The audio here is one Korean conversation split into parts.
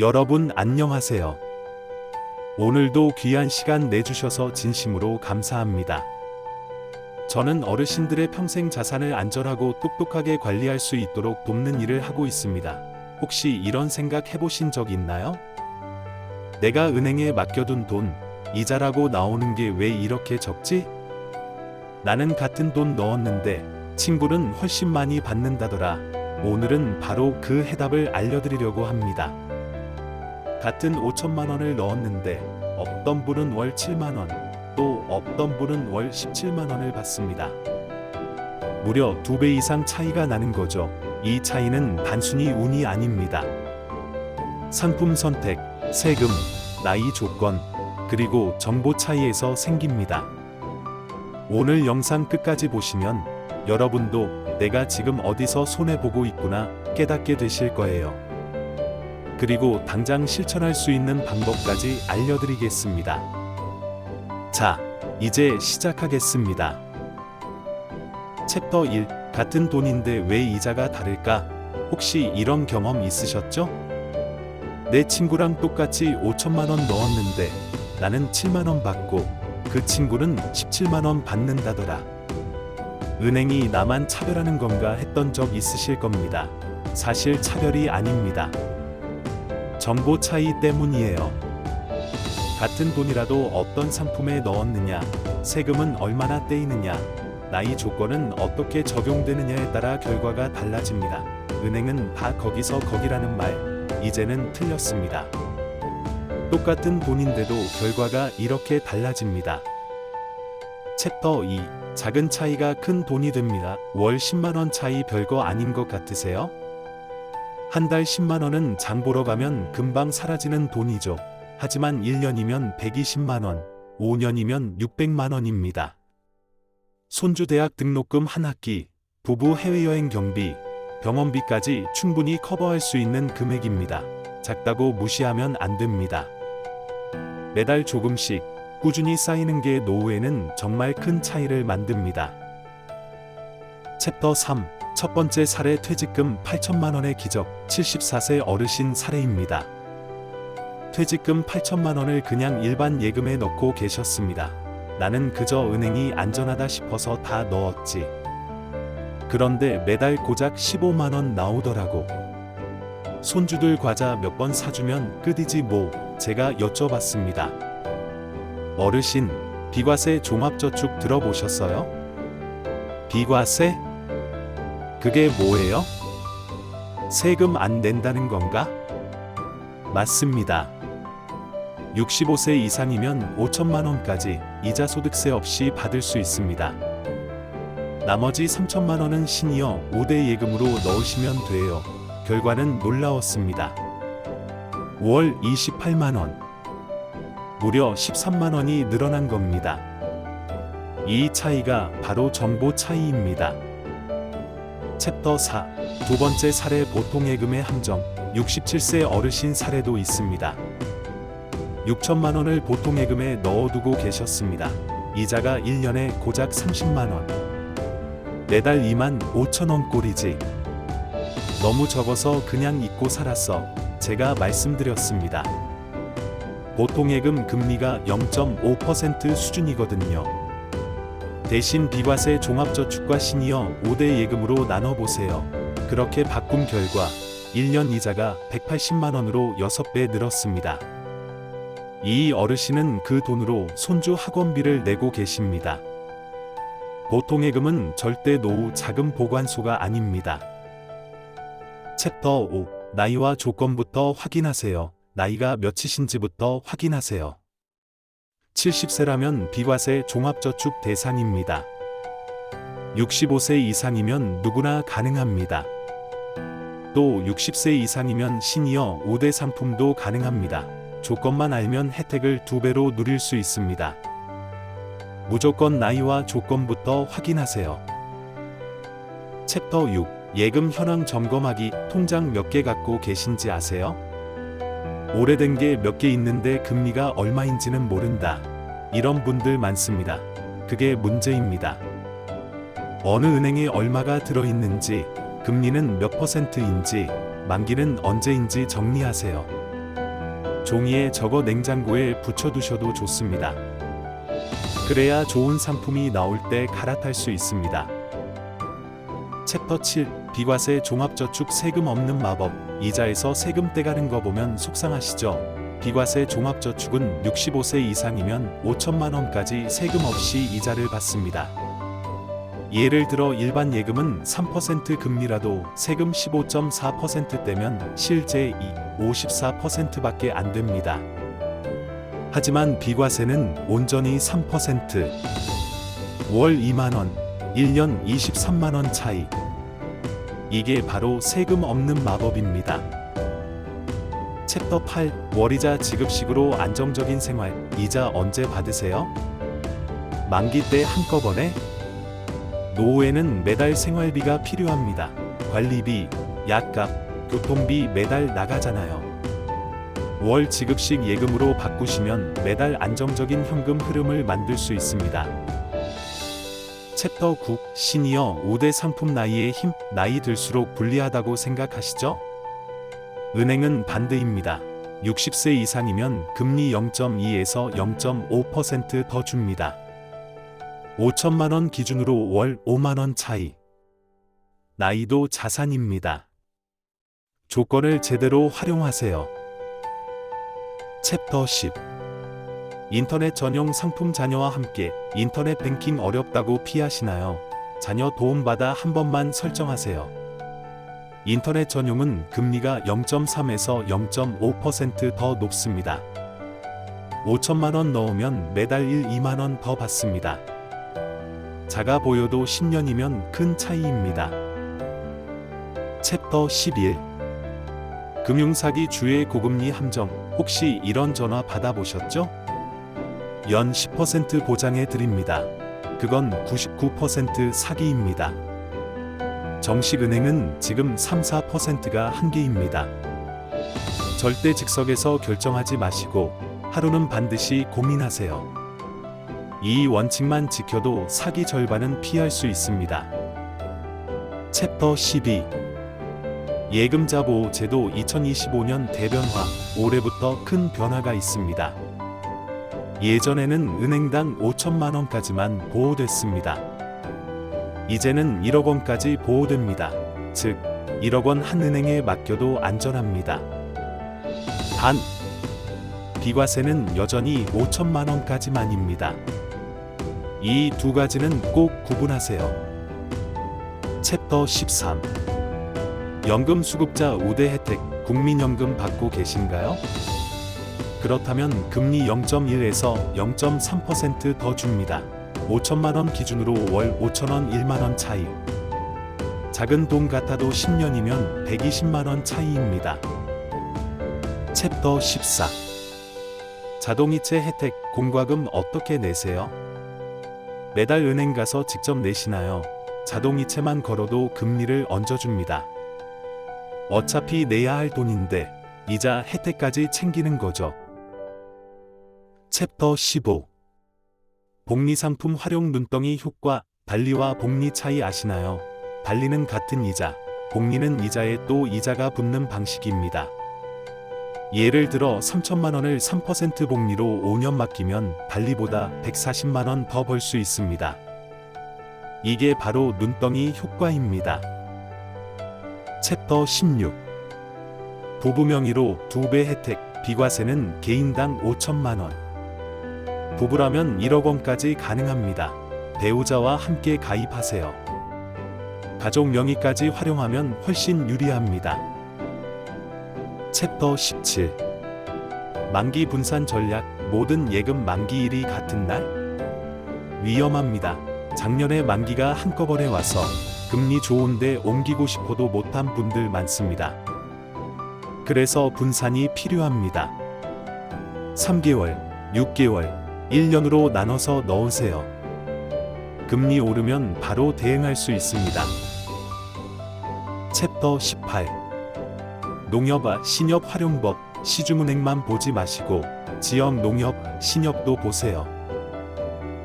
여러분 안녕하세요. 오늘도 귀한 시간 내주셔서 진심으로 감사합니다. 저는 어르신들의 평생 자산을 안전하고 똑똑하게 관리할 수 있도록 돕는 일을 하고 있습니다. 혹시 이런 생각 해보신 적 있나요? 내가 은행에 맡겨둔 돈, 이자라고 나오는 게 왜 이렇게 적지? 나는 같은 돈 넣었는데 친구는 훨씬 많이 받는다더라. 오늘은 바로 그 해답을 알려드리려고 합니다. 같은 5천만 원을 넣었는데 어떤 분은 월 7만 원, 또 어떤 분은 월 17만 원을 받습니다. 무려 두 배 이상 차이가 나는 거죠. 이 차이는 단순히 운이 아닙니다. 상품 선택, 세금, 나이 조건, 그리고 정보 차이에서 생깁니다. 오늘 영상 끝까지 보시면 여러분도 내가 지금 어디서 손해보고 있구나 깨닫게 되실 거예요. 그리고 당장 실천할 수 있는 방법까지 알려드리겠습니다. 자, 이제 시작하겠습니다. 챕터 1 같은 돈인데 왜 이자가 다를까? 혹시 이런 경험 있으셨죠? 내 친구랑 똑같이 5천만 원 넣었는데 나는 7만 원 받고 그 친구는 17만 원 받는다더라. 은행이 나만 차별하는 건가 했던 적 있으실 겁니다. 사실 차별이 아닙니다. 정보 차이 때문이에요. 같은 돈이라도 어떤 상품에 넣었느냐, 세금은 얼마나 떼이느냐, 나이 조건은 어떻게 적용되느냐에 따라 결과가 달라집니다. 은행은 다 거기서 거기라는 말, 이제는 틀렸습니다. 똑같은 돈인데도 결과가 이렇게 달라집니다. 챕터 2 작은 차이가 큰 돈이 됩니다. 월 10만 원 차이 별거 아닌 것 같으세요? 한 달 10만 원은 장 보러 가면 금방 사라지는 돈이죠. 하지만 1년이면 120만 원, 5년이면 600만 원입니다. 손주 대학 등록금 한 학기, 부부 해외여행 경비, 병원비까지 충분히 커버할 수 있는 금액입니다. 작다고 무시하면 안 됩니다. 매달 조금씩 꾸준히 쌓이는 게 노후에는 정말 큰 차이를 만듭니다. 챕터 3 첫 번째 사례 퇴직금 8천만 원의 기적 74세 어르신 사례입니다. 퇴직금 8천만 원을 그냥 일반 예금에 넣고 계셨습니다. 나는 그저 은행이 안전하다 싶어서 다 넣었지. 그런데 매달 고작 15만 원 나오더라고. 손주들 과자 몇 번 사주면 끝이지 뭐 제가 여쭤봤습니다. 어르신, 비과세 종합저축 들어보셨어요? 비과세? 그게 뭐예요? 세금 안 낸다는 건가? 맞습니다. 65세 이상이면 5천만 원까지 이자 소득세 없이 받을 수 있습니다. 나머지 3천만 원은 시니어 5대 예금으로 넣으시면 돼요. 결과는 놀라웠습니다. 월 28만 원. 무려 13만 원이 늘어난 겁니다. 이 차이가 바로 정보 차이입니다. 챕터 4. 두 번째 사례 보통 예금의 함정. 67세 어르신 사례도 있습니다. 6천만 원을 보통 예금에 넣어두고 계셨습니다. 이자가 1년에 고작 30만 원. 매달 2만 5천 원 꼴이지. 너무 적어서 그냥 잊고 살았어. 제가 말씀드렸습니다. 보통 예금 금리가 0.5% 수준이거든요. 대신 비과세 종합저축과 시니어 5대 예금으로 나눠보세요. 그렇게 바꾼 결과 1년 이자가 180만 원으로 6배 늘었습니다. 이 어르신은 그 돈으로 손주 학원비를 내고 계십니다. 보통 예금은 절대 노후 자금 보관소가 아닙니다. 챕터 5 나이와 조건부터 확인하세요. 나이가 몇이신지부터 확인하세요. 70세라면 비과세 종합저축 대상입니다. 65세 이상이면 누구나 가능합니다. 또 60세 이상이면 시니어 5대 상품도 가능합니다. 조건만 알면 혜택을 두 배로 누릴 수 있습니다. 무조건 나이와 조건부터 확인하세요. 챕터 6 예금 현황 점검하기 통장 몇 개 갖고 계신지 아세요? 오래된 게 몇 개 있는데 금리가 얼마인지는 모른다. 이런 분들 많습니다. 그게 문제입니다. 어느 은행에 얼마가 들어있는지, 금리는 몇 퍼센트인지, 만기는 언제인지 정리하세요. 종이에 적어 냉장고에 붙여두셔도 좋습니다. 그래야 좋은 상품이 나올 때 갈아탈 수 있습니다. 챕터 7 비과세 종합저축 세금 없는 마법 이자에서 세금 떼가는 거 보면 속상하시죠? 비과세 종합저축은 65세 이상이면 5천만 원까지 세금 없이 이자를 받습니다. 예를 들어 일반 예금은 3% 금리라도 세금 15.4%대면 실제 이 54%밖에 안 됩니다. 하지만 비과세는 온전히 3%, 월 2만 원, 1년 23만 원 차이. 이게 바로 세금 없는 마법입니다. 챕터 8 월이자 지급식으로 안정적인 생활 이자 언제 받으세요? 만기 때 한꺼번에 노후에는 매달 생활비가 필요합니다. 관리비, 약값, 교통비 매달 나가잖아요. 월 지급식 예금으로 바꾸시면 매달 안정적인 현금 흐름을 만들 수 있습니다. 챕터 9 시니어 5대 상품 나이의 힘 나이 들수록 불리하다고 생각하시죠? 은행은 반대입니다. 60세 이상이면 금리 0.2에서 0.5%더 줍니다. 5천만 원 기준으로 월 5만 원 차이. 나이도 자산입니다. 조건을 제대로 활용하세요. 챕터 10 인터넷 전용 상품 자녀와 함께 인터넷 뱅킹 어렵다고 피하시나요? 자녀 도움받아 한 번만 설정하세요. 인터넷 전용은 금리가 0.3에서 0.5%더 높습니다. 5천만 원 넣으면 매달 1, 2만 원 더 받습니다. 작아 보여도 10년이면 큰 차이입니다. 챕터 11 금융사기 주의 고금리 함정 혹시 이런 전화 받아보셨죠? 연 10% 보장해 드립니다. 그건 99% 사기입니다. 정식은행은 지금 3, 4%가 한계입니다. 절대 즉석에서 결정하지 마시고 하루는 반드시 고민하세요. 이 원칙만 지켜도 사기 절반은 피할 수 있습니다. 챕터 12 예금자 보호 제도 2025년 대변화 올해부터 큰 변화가 있습니다. 예전에는 은행당 5천만 원까지만 보호됐습니다. 이제는 1억 원까지 보호됩니다. 즉, 1억 원 한 은행에 맡겨도 안전합니다. 단, 비과세는 여전히 5천만 원까지만입니다. 이 두 가지는 꼭 구분하세요. 챕터 13 연금 수급자 우대 혜택 국민연금 받고 계신가요? 그렇다면 금리 0.1에서 0.3%더 줍니다. 5천만 원 기준으로 월 5천 원 1만 원 차이. 작은 돈 같아도 10년이면 120만 원 차이입니다. 챕터 14 자동이체 혜택 공과금 어떻게 내세요? 매달 은행 가서 직접 내시나요? 자동이체만 걸어도 금리를 얹어줍니다. 어차피 내야 할 돈인데 이자 혜택까지 챙기는 거죠. 챕터 15 복리상품 활용 눈덩이 효과 달리와 복리 차이 아시나요? 달리는 같은 이자, 복리는 이자에 또 이자가 붙는 방식입니다. 예를 들어 3천만 원을 3% 복리로 5년 맡기면 달리보다 140만 원 더 벌 수 있습니다. 이게 바로 눈덩이 효과입니다. 챕터 16 부부 명의로 2배 혜택 비과세는 개인당 5천만 원 부부라면 1억 원까지 가능합니다. 배우자와 함께 가입하세요. 가족 명의까지 활용하면 훨씬 유리합니다. 챕터 17 만기 분산 전략 모든 예금 만기일이 같은 날 위험합니다. 작년에 만기가 한꺼번에 와서 금리 좋은데 옮기고 싶어도 못한 분들 많습니다. 그래서 분산이 필요합니다. 3개월, 6개월, 1년으로 나눠서 넣으세요. 금리 오르면 바로 대응할 수 있습니다. 챕터 18 농협 신협 활용법 시중은행만 보지 마시고 지역 농협 신협도 보세요.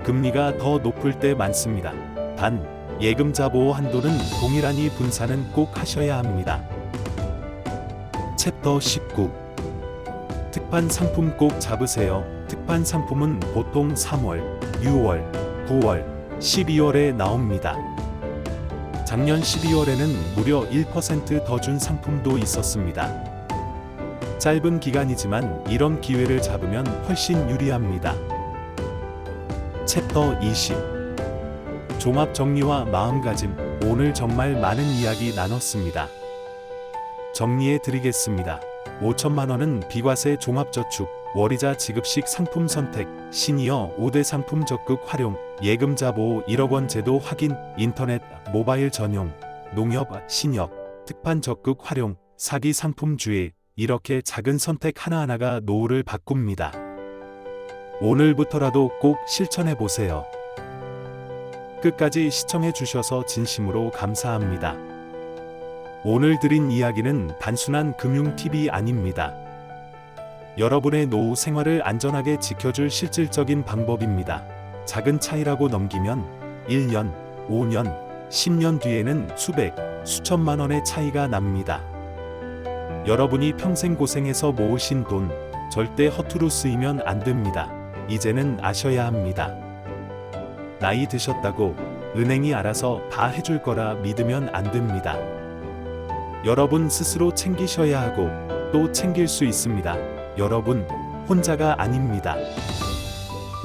금리가 더 높을 때 많습니다. 단 예금자 보호 한도는 동일하니 분산은 꼭 하셔야 합니다. 챕터 19 특판 상품 꼭 잡으세요. 특판 상품은 보통 3월, 6월, 9월, 12월에 나옵니다. 작년 12월에는 무려 1%더 준 상품도 있었습니다. 짧은 기간이지만 이런 기회를 잡으면 훨씬 유리합니다. 챕터 20 종합 정리와 마음가짐 오늘 정말 많은 이야기 나눴습니다. 정리해 드리겠습니다. 5천만 원은 비과세 종합저축, 월이자 지급식 상품 선택, 시니어 5대 상품 적극 활용, 예금자 보호 1억 원 제도 확인, 인터넷, 모바일 전용, 농협, 신협, 특판 적극 활용, 사기 상품 주의, 이렇게 작은 선택 하나하나가 노후를 바꿉니다. 오늘부터라도 꼭 실천해 보세요. 끝까지 시청해 주셔서 진심으로 감사합니다. 오늘 드린 이야기는 단순한 금융 팁이 아닙니다. 여러분의 노후 생활을 안전하게 지켜줄 실질적인 방법입니다. 작은 차이라고 넘기면 1년, 5년, 10년 뒤에는 수백, 수천만 원의 차이가 납니다. 여러분이 평생 고생해서 모으신 돈 절대 허투루 쓰이면 안 됩니다. 이제는 아셔야 합니다. 나이 드셨다고 은행이 알아서 다 해줄 거라 믿으면 안 됩니다. 여러분 스스로 챙기셔야 하고 또 챙길 수 있습니다. 여러분 혼자가 아닙니다.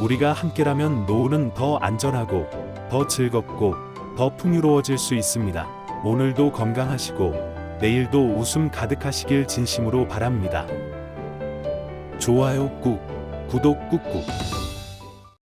우리가 함께라면 노후는 더 안전하고 더 즐겁고 더 풍요로워질 수 있습니다. 오늘도 건강하시고 내일도 웃음 가득하시길 진심으로 바랍니다. 좋아요 꾹, 구독 꾹꾹.